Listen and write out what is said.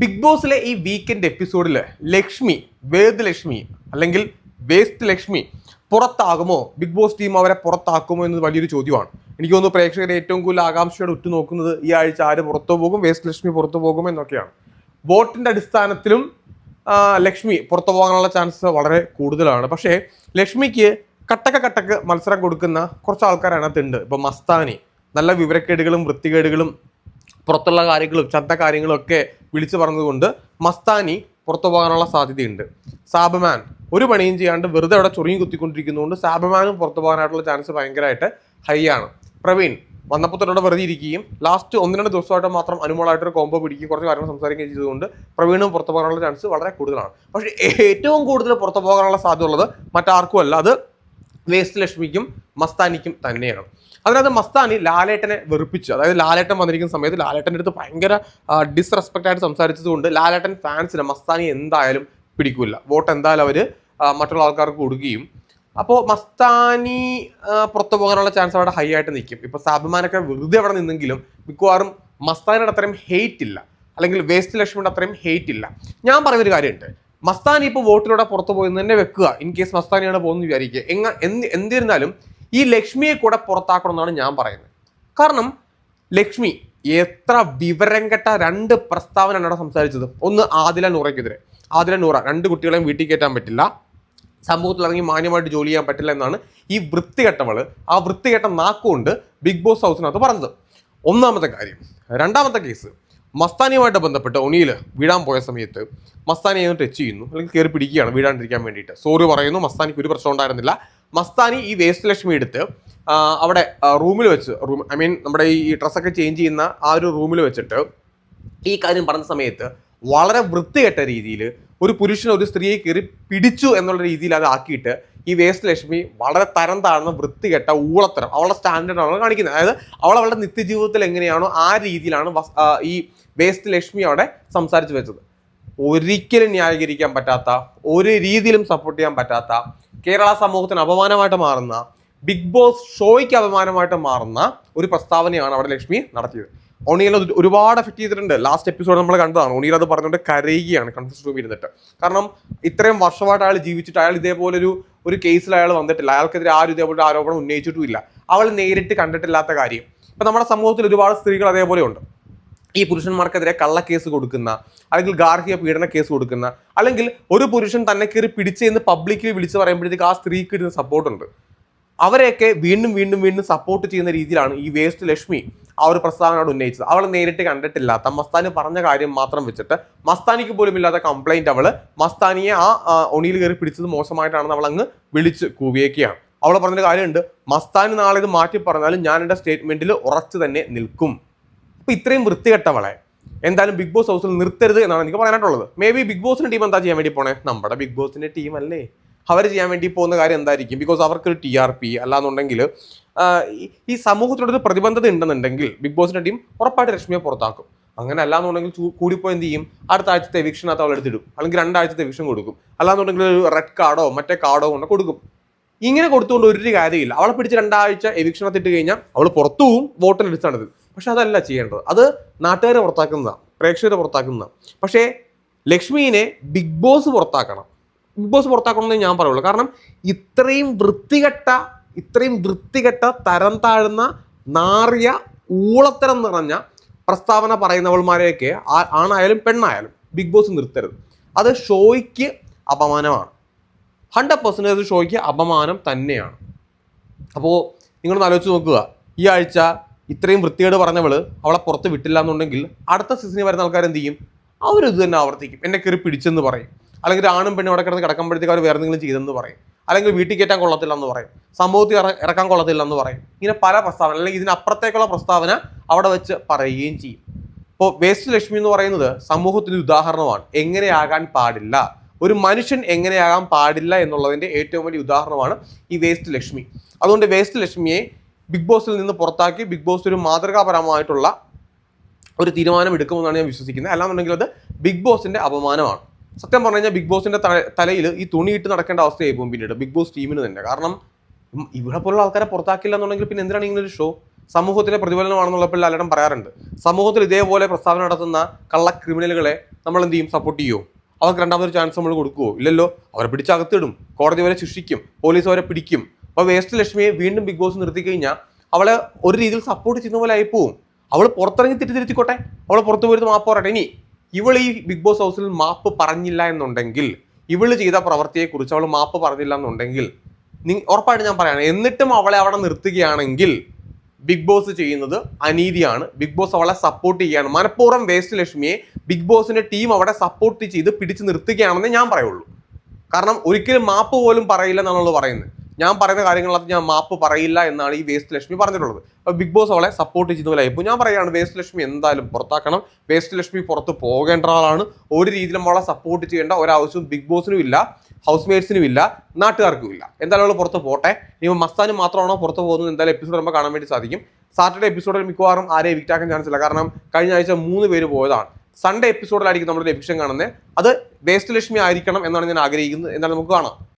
Big ബോസിലെ ഈ weekend എപ്പിസോഡിൽ ലക്ഷ്മി വേദ് ലക്ഷ്മി അല്ലെങ്കിൽ വേസ്റ്റ് ലക്ഷ്മി പുറത്താകുമോ? ബിഗ് ബോസ് ടീം അവരെ പുറത്താക്കുമോ എന്നത് വലിയൊരു ചോദ്യമാണ്. എനിക്ക് തോന്നുന്നു പ്രേക്ഷകർ ഏറ്റവും കൂടുതൽ ആകാംക്ഷയോടെ ഉറ്റുനോക്കുന്നത് ഈ ആഴ്ച ആര് പുറത്തു പോകും വേസ്റ്റ് ലക്ഷ്മി പുറത്തു പോകും എന്നൊക്കെയാണ്. വോട്ടിന്റെ അടിസ്ഥാനത്തിലും ലക്ഷ്മി പുറത്തു പോകാനുള്ള ചാൻസ് വളരെ കൂടുതലാണ്. പക്ഷേ ലക്ഷ്മിക്ക് കട്ടക്ക് കട്ടക്ക് മത്സരം കൊടുക്കുന്ന കുറച്ച് ആൾക്കാരതിനകത്തുണ്ട് ഇപ്പോൾ ഇപ്പൊ മസ്താനി നല്ല വിവരക്കേടുകളും വൃത്തികേടുകളും പുറത്തുള്ള കാര്യങ്ങളും ചത്ത കാര്യങ്ങളും ഒക്കെ വിളിച്ചു പറഞ്ഞതുകൊണ്ട് മസ്താനി പുറത്തു പോകാനുള്ള സാധ്യതയുണ്ട്. സാബമാൻ ഒരു പണിയും ചെയ്യാണ്ട് വെറുതെ അവിടെ ചൊറിയും കുത്തിക്കൊണ്ടിരിക്കുന്നതുകൊണ്ട് സാബമാനും പുറത്തു പോകാനായിട്ടുള്ള ചാൻസ് ഭയങ്കരമായിട്ട് ഹൈ ആണ്. പ്രവീൺ വന്നപ്പോൾ വെറുതെ ഇരിക്കുകയും ലാസ്റ്റ് ഒന്ന് രണ്ട് ദിവസമായിട്ട് മാത്രം അനുമോളായിട്ടൊരു കോമ്പോ പിടിക്കുകയും കുറച്ച് കാര്യങ്ങൾ സംസാരിക്കുകയും ചെയ്തുകൊണ്ട് പ്രവീണും പുറത്തു പോകാനുള്ള ചാൻസ് വളരെ കൂടുതലാണ്. പക്ഷേ ഏറ്റവും കൂടുതൽ പുറത്തു പോകാനുള്ള സാധ്യത ഉള്ളത് മറ്റാർക്കും അല്ല അത് വേസ്റ്റ് ലക്ഷ്മിക്കും മസ്താനിക്കും തന്നെയാണ്. അതിനകത്ത് മസ്താനി ലാലേട്ടനെ വെറുപ്പിച്ചു അതായത് ലാലേട്ടൻ വന്നിരിക്കുന്ന സമയത്ത് ലാലേട്ടന്റെ അടുത്ത് ഭയങ്കര ഡിസ്റെസ്പെക്റ്റ് ആയിട്ട് സംസാരിച്ചത് കൊണ്ട് ലാലേട്ടൻ ഫാൻസിന് മസ്താനി എന്തായാലും പിടിക്കില്ല വോട്ട് എന്തായാലും അവർ മറ്റുള്ള ആൾക്കാർക്ക് കൊടുക്കുകയും. അപ്പോൾ മസ്താനി പുറത്തു പോകാനുള്ള ചാൻസ് അവിടെ ഹൈ ആയിട്ട് നിൽക്കും. ഇപ്പോൾ സാബിമാനൊക്കെ വെറുതെ അവിടെ നിന്നെങ്കിലും മിക്കവാറും മസ്താനിയുടെ അത്രയും ഹെയ്റ്റ് ഇല്ല. അല്ലെങ്കിൽ വേസ്റ്റ് ലക്ഷ്മിയുടെ അത്രയും ഹെയ്റ്റ് ഇല്ല. ഞാൻ പറയുന്നൊരു കാര്യമുണ്ട്. മസ്താനി ഇപ്പോൾ വോട്ടിലൂടെ പുറത്തു പോയി തന്നെ വെക്കുക ഇൻ കേസ് മസ്താനിയാണ് പോകുന്നത് വിചാരിക്കുക. എങ്ങ എന്ത് എന്തിരുന്നാലും ഈ ലക്ഷ്മിയെ കൂടെ പുറത്താക്കണം എന്നാണ് ഞാൻ പറയുന്നത്. കാരണം ലക്ഷ്മി എത്ര വിവരം കെട്ട രണ്ട് പ്രസ്താവനയാണ് അവിടെ സംസാരിച്ചത്. ഒന്ന് ആദില നൂറയ്ക്കെതിരെ. ആദില നൂറ രണ്ട് കുട്ടികളെയും വീട്ടിൽ കയറ്റാൻ പറ്റില്ല. സമൂഹത്തിൽ ഇറങ്ങി മാന്യമായിട്ട് ജോലി ചെയ്യാൻ പറ്റില്ല എന്നാണ് ഈ വൃത്തികെട്ടവൾ ആ വൃത്തികെട്ട നാക്കുകൊണ്ട് ബിഗ് ബോസ് ഹൗസിനകത്ത് പറഞ്ഞത്. ഒന്നാമത്തെ കാര്യം രണ്ടാമത്തെ കേസ് മസ്താനിയുമായിട്ട് ബന്ധപ്പെട്ട് ഒണിയിൽ വീഴാൻ പോയ സമയത്ത് മസ്താനി മസ്താനിയെ ടച്ച് ചെയ്യുന്നു. അല്ലെങ്കിൽ കയറി പിടിക്കുകയാണ് വീഴാണ്ടിരിക്കാൻ വേണ്ടിയിട്ട്. സോറി പറയുന്നു. മസ്താനിക്ക് ഒരു പ്രശ്നം ഉണ്ടായിരുന്നില്ല. മസ്താനി ഈ വേസ്റ്റ് ലക്ഷ്മി എടുത്ത് അവിടെ റൂമിൽ വെച്ച് റൂം ഐ മീൻ നമ്മുടെ ഈ ഡ്രസ്സൊക്കെ ചേഞ്ച് ചെയ്യുന്ന ആ ഒരു റൂമിൽ വെച്ചിട്ട് ഈ കാര്യം പറഞ്ഞ സമയത്ത് വളരെ വൃത്തികെട്ട രീതിയിൽ ഒരു പുരുഷൻ ഒരു സ്ത്രീയെ കയറി പിടിച്ചു എന്നുള്ള രീതിയിൽ അത് ആക്കിയിട്ട് ഈ വേസ്റ്റ് ലക്ഷ്മി വളരെ തരം താഴ്ന്ന വൃത്തികെട്ട ഊളത്തരം അവളുടെ സ്റ്റാൻഡേർഡാണ് കാണിക്കുന്നത്. അതായത് അവൾ അവളുടെ നിത്യജീവിതത്തിൽ എങ്ങനെയാണോ ആ രീതിയിലാണ് ഈ വേസ്റ്റ് ലക്ഷ്മി അവിടെ സംസാരിച്ചു വെച്ചത്. ഒരിക്കലും ന്യായീകരിക്കാൻ പറ്റാത്ത ഒരു രീതിയിലും സപ്പോർട്ട് ചെയ്യാൻ പറ്റാത്ത കേരള സമൂഹത്തിന് അപമാനമായിട്ട് മാറുന്ന ബിഗ് ബോസ് ഷോയ്ക്ക് അപമാനമായിട്ട് മാറുന്ന ഒരു പ്രസ്താവനയാണ് അവിടെ ലക്ഷ്മി നടത്തിയത്. ഒണിയിൽ ഒരുപാട് എഫക്ട് ചെയ്തിട്ടുണ്ട്. ലാസ്റ്റ് എപ്പിസോഡ് നമ്മൾ കണ്ടതാണ്. ഒണിയിൽ അത് പറഞ്ഞുകൊണ്ട് കരയുകയാണ് കൺഫ്യൂസ് റൂമിൽ ഇരുന്നിട്ട്. കാരണം ഇത്രയും വർഷമായിട്ട് അയാൾ ജീവിച്ചിട്ട് അയാൾ ഇതേപോലെ ഒരു കേസിൽ അയാൾ വന്നിട്ടില്ല. അയാൾക്കെതിരെ ആരും ഇതേപോലെ ആരോപണം ഉന്നയിച്ചിട്ടുമില്ല. അവൾ നേരിട്ട് കണ്ടിട്ടില്ലാത്ത കാര്യം. ഇപ്പൊ നമ്മുടെ സമൂഹത്തിൽ ഒരുപാട് സ്ത്രീകൾ അതേപോലെ ഉണ്ട് ഈ പുരുഷന്മാർക്കെതിരെ കള്ളക്കേസ് കൊടുക്കുന്ന അല്ലെങ്കിൽ ഗാർഹിക പീഡന കേസ് കൊടുക്കുന്ന അല്ലെങ്കിൽ ഒരു പുരുഷൻ തന്നെ കയറി പിടിച്ചെന്ന് പബ്ലിക്കിൽ വിളിച്ച് പറയുമ്പോഴത്തേക്ക് ആ സ്ത്രീക്ക് ഇരുന്ന് സപ്പോർട്ട് ഉണ്ട്. അവരെയൊക്കെ വീണ്ടും വീണ്ടും വീണ്ടും സപ്പോർട്ട് ചെയ്യുന്ന രീതിയിലാണ് ഈ വേസ്റ്റ് ലക്ഷ്മി ആ ഒരു പ്രസ്താവനയോട് ഉന്നയിച്ചത്. അവൾ നേരിട്ട് കണ്ടിട്ടില്ലാത്ത മസ്താനി പറഞ്ഞ കാര്യം മാത്രം വെച്ചിട്ട് മസ്താനിക്ക് പോലും ഇല്ലാത്ത കംപ്ലൈന്റ് അവൾ മസ്താനിയെ ആ ഒണിയിൽ കയറി പിടിച്ചത് മോശമായിട്ടാണെന്ന് അവൾ അങ്ങ് വിളിച്ച് കൂവിയേക്കുകയാണ് അവൾ പറഞ്ഞൊരു കാര്യമുണ്ട്. മസ്താനി നാളെ ഇത് മാറ്റി പറഞ്ഞാലും ഞാൻ എന്റെ സ്റ്റേറ്റ്മെന്റിൽ ഉറച്ചു തന്നെ നിൽക്കും. അപ്പോൾ ഇത്രയും വൃത്തികെട്ടവളെ എന്തായാലും ബിഗ് ബോസ് ഹൗസിൽ നിർത്തരുത് എന്നാണ് എനിക്ക് പറയാനായിട്ടുള്ളത്. മേ ബി ബിഗ് ബോസിന്റെ ടീം എന്താ ചെയ്യാൻ വേണ്ടി പോണേ? നമ്മുടെ ബിഗ് ബോസിന്റെ ടീം അല്ലേ? അവർ ചെയ്യാൻ വേണ്ടി പോകുന്ന കാര്യം എന്തായിരിക്കും? ബിക്കോസ് അവർക്കൊരു ടി ആർ പി അല്ലാന്നുണ്ടെങ്കിൽ ഈ സമൂഹത്തിനോടൊരു പ്രതിബന്ധത ഉണ്ടെന്നുണ്ടെങ്കിൽ ബിഗ് ബോസിന്റെ ടീം ഉറപ്പായിട്ട് രശ്മിയെ പുറത്താക്കും. അങ്ങനെ അല്ലാന്നുണ്ടെങ്കിൽ കൂടിപ്പോയി എന്ത് ചെയ്യും? അടുത്ത ആഴ്ചത്തെ എവിക്ഷനകത്ത് അവൾ എടുത്തിടും. അല്ലെങ്കിൽ രണ്ടാഴ്ചത്തെ എവിക്ഷൻ കൊടുക്കും. അല്ലാന്നുണ്ടെങ്കിൽ ഒരു റെഡ് കാർഡോ മറ്റേ കാർഡോ കൊണ്ട് കൊടുക്കും. ഇങ്ങനെ കൊടുത്തുകൊണ്ട് ഒരു കാര്യമില്ല. അവളെ പിടിച്ച് രണ്ടാഴ്ച എവിക്ഷനകത്ത് ഇട്ട് കഴിഞ്ഞാൽ അവൾ പുറത്തു പോവും വോട്ടിന് എടുത്താണിത് പക്ഷെ അതല്ല ചെയ്യേണ്ടത്. അത് നാട്ടുകാരെ പുറത്താക്കുന്നതാണ് പ്രേക്ഷകരെ പുറത്താക്കുന്നതാണ്. പക്ഷേ ലക്ഷ്മീനെ ബിഗ് ബോസ് പുറത്താക്കണം. ബിഗ് ബോസ് പുറത്താക്കണമെന്നേ ഞാൻ പറയുള്ളൂ. കാരണം ഇത്രയും വൃത്തികെട്ട ഇത്രയും വൃത്തികെട്ട തരം താഴ്ന്ന നാറിയ ഊളത്തരം നിറഞ്ഞ പ്രസ്താവന പറയുന്നവൾമാരെയൊക്കെ ആണായാലും പെണ്ണായാലും ബിഗ് ബോസ് നിർത്തരുത്. അത് ഷോയ്ക്ക് അപമാനമാണ്. ഹൺഡ്രഡ് പെർസെന്റേജ് ഷോയ്ക്ക് അപമാനം തന്നെയാണ്. അപ്പോൾ നിങ്ങളൊന്ന് ആലോചിച്ച് നോക്കുക. ഈ ആഴ്ച ഇത്രയും വൃത്തികേട് പറഞ്ഞവൾ അവളെ പുറത്ത് വിട്ടില്ല എന്നുണ്ടെങ്കിൽ അടുത്ത സീസണിൽ വരുന്ന ആൾക്കാർ എന്ത് ചെയ്യും? അവരിത് തന്നെ ആവർത്തിക്കും. എന്നെ കയറി പിടിച്ചെന്ന് പറയും. അല്ലെങ്കിൽ ആണും പെണ്ണും അവിടെ കിടന്ന് കിടക്കുമ്പോഴത്തേക്ക് അവർ വേറെ എന്തെങ്കിലും ചെയ്തെന്ന് പറയും. അല്ലെങ്കിൽ വീട്ടിൽ കയറ്റാൻ കൊള്ളത്തില്ല എന്ന് പറയും സമൂഹത്തിൽ ഇറക്കാൻ കൊള്ളത്തില്ല എന്ന് പറയും. ഇങ്ങനെ പല പ്രസ്താവന അല്ലെങ്കിൽ ഇതിനപ്പുറത്തേക്കുള്ള പ്രസ്താവന അവിടെ വെച്ച് പറയുകയും ചെയ്യും. ഇപ്പോൾ വേസ്റ്റ് ലക്ഷ്മി എന്ന് പറയുന്നത് സമൂഹത്തിന് ഉദാഹരണമാണ്. എങ്ങനെയാകാൻ പാടില്ല. ഒരു മനുഷ്യൻ എങ്ങനെയാകാൻ പാടില്ല എന്നുള്ളതിന്റെ ഏറ്റവും വലിയ ഉദാഹരണമാണ് ഈ വേസ്റ്റ് ലക്ഷ്മി. അതുകൊണ്ട് വേസ്റ്റ് ലക്ഷ്മിയെ ബിഗ് ബോസിൽ നിന്ന് പുറത്താക്കി ബിഗ് ബോസ് ഒരു മാതൃകാപരമായിട്ടുള്ള ഒരു തീരുമാനം എടുക്കുമെന്നാണ് ഞാൻ വിശ്വസിക്കുന്നത്. അല്ലാന്നുണ്ടെങ്കിൽ അത് ബിഗ് ബോസിന്റെ അപമാനമാണ്. സത്യം പറഞ്ഞു കഴിഞ്ഞാൽ ബിഗ് ബോസിന്റെ തലയിൽ ഈ തുണിയിട്ട് നടക്കേണ്ട അവസ്ഥയായി പോകും പിന്നീട്. ബിഗ് ബോസ് ടീമിന് തന്നെ. കാരണം ഇവിടെ പോലുള്ള ആൾക്കാരെ പുറത്താക്കില്ല എന്നുണ്ടെങ്കിൽ പിന്നെ എന്തിനാണ് ഇങ്ങനെ ഒരു ഷോ സമൂഹത്തിന്റെ പ്രതിഫലനമാണെന്നുള്ളപ്പോൾ ലാലേട്ടൻ പറയാറുണ്ട്. സമൂഹത്തിൽ ഇതേപോലെ പ്രസ്താവന നടത്തുന്ന കള്ള ക്രിമിനലുകളെ നമ്മൾ എന്ത് ചെയ്യും? സപ്പോർട്ട് ചെയ്യുമോ അവർക്ക് രണ്ടാമതൊരു ചാൻസ് നമ്മൾ കൊടുക്കുമോ ഇല്ലല്ലോ. അവരെ പിടിച്ചകത്തിടും കോടതി വരെ ശിക്ഷിക്കും. പോലീസ് അവരെ പിടിക്കും. അപ്പോൾ വേസ്റ്റ് ലക്ഷ്മിയെ വീണ്ടും ബിഗ് ബോസ് നിർത്തി കഴിഞ്ഞാൽ അവളെ ഒരു രീതിയിൽ സപ്പോർട്ട് ചെയ്യുന്ന പോലെ ആയിപ്പോവും. അവൾ പുറത്തിറങ്ങി തെറ്റി തിരുത്തിക്കോട്ടെ അവൾ പുറത്തു പോയിട്ട് മാപ്പ് ഇനി ഇവൾ ഈ ബിഗ് ബോസ് ഹൗസിൽ മാപ്പ് പറഞ്ഞില്ല എന്നുണ്ടെങ്കിൽ ഇവൾ ചെയ്ത പ്രവൃത്തിയെക്കുറിച്ച് അവൾ മാപ്പ് പറഞ്ഞില്ല എന്നുണ്ടെങ്കിൽ ഉറപ്പായിട്ട് ഞാൻ പറയാണ് എന്നിട്ടും അവളെ അവിടെ നിർത്തുകയാണെങ്കിൽ ബിഗ് ബോസ് ചെയ്യുന്നത് അനീതിയാണ്. ബിഗ് ബോസ് അവളെ സപ്പോർട്ട് ചെയ്യുകയാണ്. മനഃപൂർവം വേസ്റ്റ് ലക്ഷ്മിയെ ബിഗ് ബോസിന്റെ ടീം അവിടെ സപ്പോർട്ട് ചെയ്ത് പിടിച്ച് നിർത്തുകയാണെന്ന് ഞാൻ പറയുള്ളൂ. കാരണം ഒരിക്കലും മാപ്പ് പോലും പറയില്ല എന്നാണല്ലോ പറയുന്നത്. ഞാൻ പറയുന്ന കാര്യങ്ങളകത്ത് ഞാൻ മാപ്പ് പറയില്ല എന്നാണ് ഈ വേസ്റ്റ് ലക്ഷ്മി പറഞ്ഞിട്ടുള്ളത്. അപ്പോൾ ബിഗ് ബോസ് അവളെ സപ്പോർട്ട് ചെയ്യുന്ന പോലെ ഇപ്പോൾ ഞാൻ പറയുകയാണ് വേസ്റ്റ് ലക്ഷ്മി എന്തായാലും പുറത്താക്കണം. വേസ്റ്റ് ലക്ഷ്മി പുറത്ത് പോകേണ്ട ആളാണ്. ഒരു രീതിയിലും അവളെ സപ്പോർട്ട് ചെയ്യേണ്ട ഒരാവശ്യവും ബിഗ് ബോസിനും ഇല്ല ഹൗസ് മേറ്റ്സിനും ഇല്ല നാട്ടുകാർക്കും ഇല്ല. എന്തായാലും അവൾ പുറത്ത് പോട്ടെ. ഇനി മസ്താനും മാത്രമാണോ പുറത്ത് പോകുന്നത് എന്തായാലും എപ്പിസോഡ് നമുക്ക് കാണാൻ വേണ്ടി സാധിക്കും. സാറ്റർഡേ എപ്പിസോഡിൽ മിക്കവാറും ആരെയും വിറ്റാക്കാൻ ചാൻസ് ഇല്ല. കാരണം കഴിഞ്ഞ ആഴ്ച മൂന്ന് പേര് പോയതാണ്. സൺഡേ എപ്പിസോഡിലായിരിക്കും നമ്മൾ എവിക്ഷൻ കാണുന്നത്. അത് വേസ്റ്റ് ലക്ഷ്മി ആയിരിക്കണം എന്നാണ് ഞാൻ ആഗ്രഹിക്കുന്നത്. എന്നാലും നമുക്ക് കാണാം.